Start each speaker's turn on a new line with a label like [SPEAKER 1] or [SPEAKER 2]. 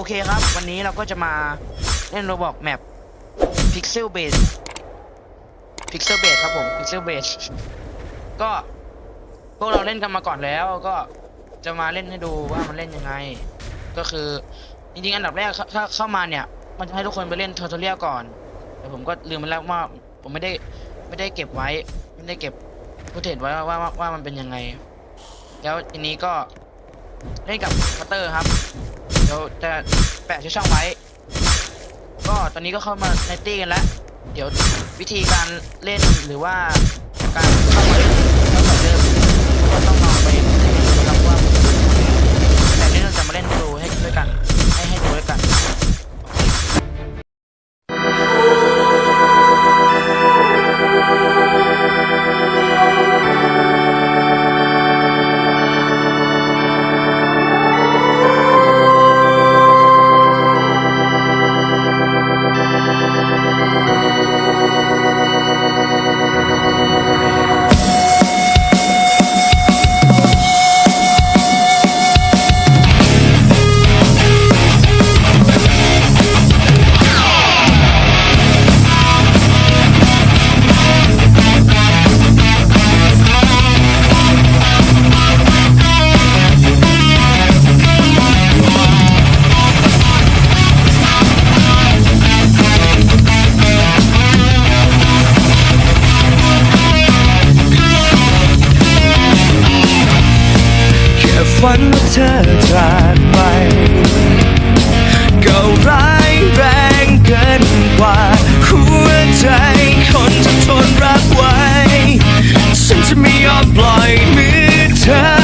[SPEAKER 1] โอเคครับ วันนี้เราก็จะมาเล่นโรบอกแมป Pixel Base Pixel Base ครับผม Pixel Base ก็พวกเราเล่นกันมาก่อนแล้วก็จะมาเล่นให้ดูว่ามันเล่นยังไง ก็คือจริงๆอันดับแรกถ้าเข้ามาเนี่ย มันจะให้ทุกคนไปเล่นท u ทเรียลก่อน แต่ผมก็ลืมไปแล้วว่าผมไม่ได้ไม่ได้เก็บไว้ ไม่ได้เก็บฟุตเทจไว้ว่าว่าว่ามันเป็นยังไง แล้วทีนี้ก็เล่นกับพัตเตอร์ครับ ดี๋ยวจะแปะชื่อช่องไว้ ก็ตอนนี้ก็เข้ามาในตี้กันแล้ว เดี๋ยววิธีการเล่นหรือว่าการ อยมือเธอ